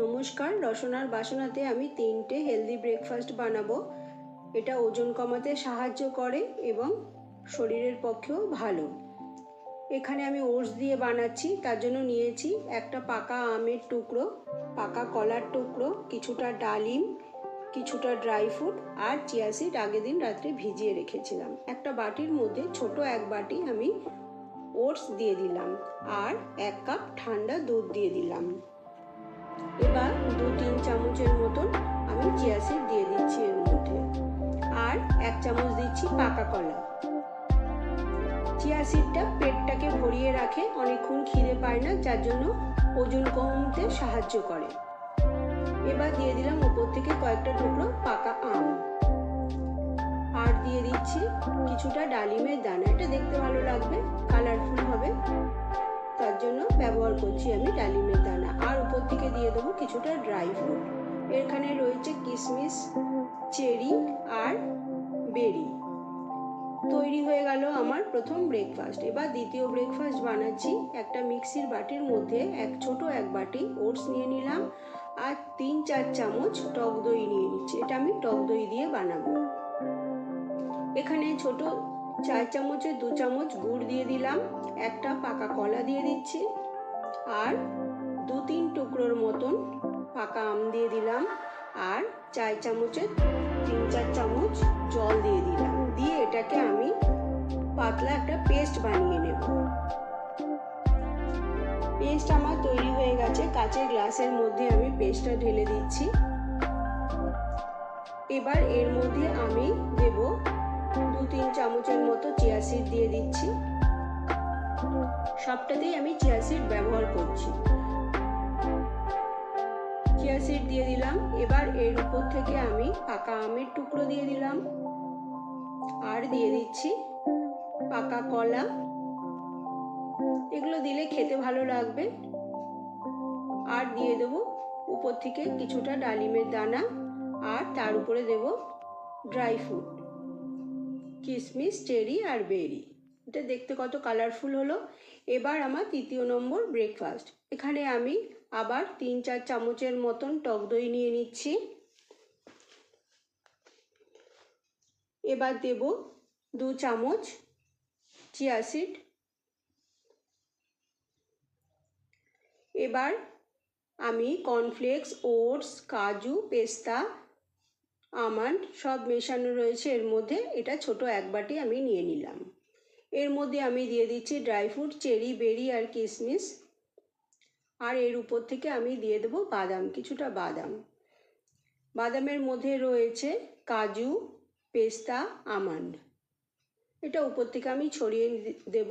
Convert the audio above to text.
নমস্কার, রসনার বাসনাতে আমি তিনটে হেলদি ব্রেকফাস্ট বানাবো। এটা ওজন কমাতে সাহায্য করে এবং শরীরের পক্ষেও ভালো। এখানে আমি ওটস দিয়ে বানাচ্ছি, তার জন্য নিয়েছি একটা পাকা আমের টুকরো, পাকা কলার টুকরো, কিছুটা ডালিম, কিছুটা ড্রাই ফ্রুট আর চিয়া সিড আগের দিন রাত্রে ভিজিয়ে রেখেছিলাম। একটা বাটির মধ্যে ছোট এক বাটি আমি ওটস দিয়ে দিলাম আর এক কাপ ঠান্ডা দুধ দিয়ে দিলাম। তিন চামচের মতন আমি চিয়া সিড দিয়ে দিচ্ছি এর মধ্যে। আর এক চামচ দিচ্ছি পাকা কলা। চিয়া সিডটা পেটটাকে ভরিয়ে রাখে, অনেকক্ষণ খিদে পায় না, যার জন্য ওজন কমতে সাহায্য করে। এবার দিয়ে দিলাম উপর থেকে কয়েকটা টুকরো পাকা আম। আর দিয়ে দিচ্ছি কিছুটা ডালিমের দানা। এটা দেখতে ভালো লাগবে। কিছুটা ড্রাই ফ্রুট এখানে রয়েছে কিশমিশ চেরি আর বেরি। তৈরি হয়ে গেল আমার প্রথম ব্রেকফাস্ট এবার দ্বিতীয় ব্রেকফাস্ট বানাচ্ছি। একটা মিক্সির বাটির মধ্যে এক ছোট এক বাটি ওটস নিয়ে নিলাম আর তিন চার চামচ টক দই নিয়ে নিচ্ছি। এটা আমি টক দই দিয়ে বানাবো। এখানে ছোট চার চামচে দু চামচ গুড় দিয়ে দিলাম। একটা পাকা কলা দিয়ে দিচ্ছি। আর দু তিন টুকরোর মতন পাকা আম দিয়ে দিলাম আর চার চামচের তিন চার চামচ জল দিয়ে দিলাম। দিয়ে এটাকে আমি পাতলা একটা পেস্ট বানিয়ে নেব। পেস্ট আমার তৈরি হয়ে গেছে। কাচের গ্লাসের মধ্যে আমি পেস্টটা ঢেলে দিচ্ছি। এবার এর মধ্যে আমি দেব দু তিন চামচের মতো চিয়া সিড দিয়ে দিচ্ছি। সবটাতেই আমি চিয়া সিড ব্যবহার করছি। চিয়া সিড দিয়ে দিলাম। এবার এর উপর থেকে আমি পাকা আমের টুকরো দিয়ে দিলাম। আর দিয়ে দিচ্ছি পাকা কলা। এগুলো দিলে খেতে ভালো লাগবে। আর দিয়ে দেব উপর থেকে কিছুটা ডালিমের দানা। আর তার উপরে দেব ড্রাই ফ্রুট কিশমিশ চেরি আর বেরি। এটা দেখতে কত কালারফুল হলো। এবার আমার তৃতীয় নম্বর ব্রেকফাস্ট এখানে আমি আবার তিন চার চামচের মতন টক দই নিয়ে নিচ্ছি। এবার দেব দু চামচ চিয়া সিড এবার আমি কর্নফ্লেক্স ওটস কাজু, পেস্তা আমন্ড সব মেশানো রয়েছে। এর মধ্যে এটা ছোট এক বাটি আমি নিয়ে নিলাম। এর মধ্যে আমি দিয়ে দিচ্ছি ড্রাই ফ্রুট চেরি বেরি আর কিশমিশ আর এর উপর থেকে আমি দিয়ে দেবো বাদাম, কিছুটা বাদাম। বাদামের মধ্যে রয়েছে কাজু, পেস্তা, আমান্ড। এটা উপর থেকে আমি ছড়িয়ে দেব।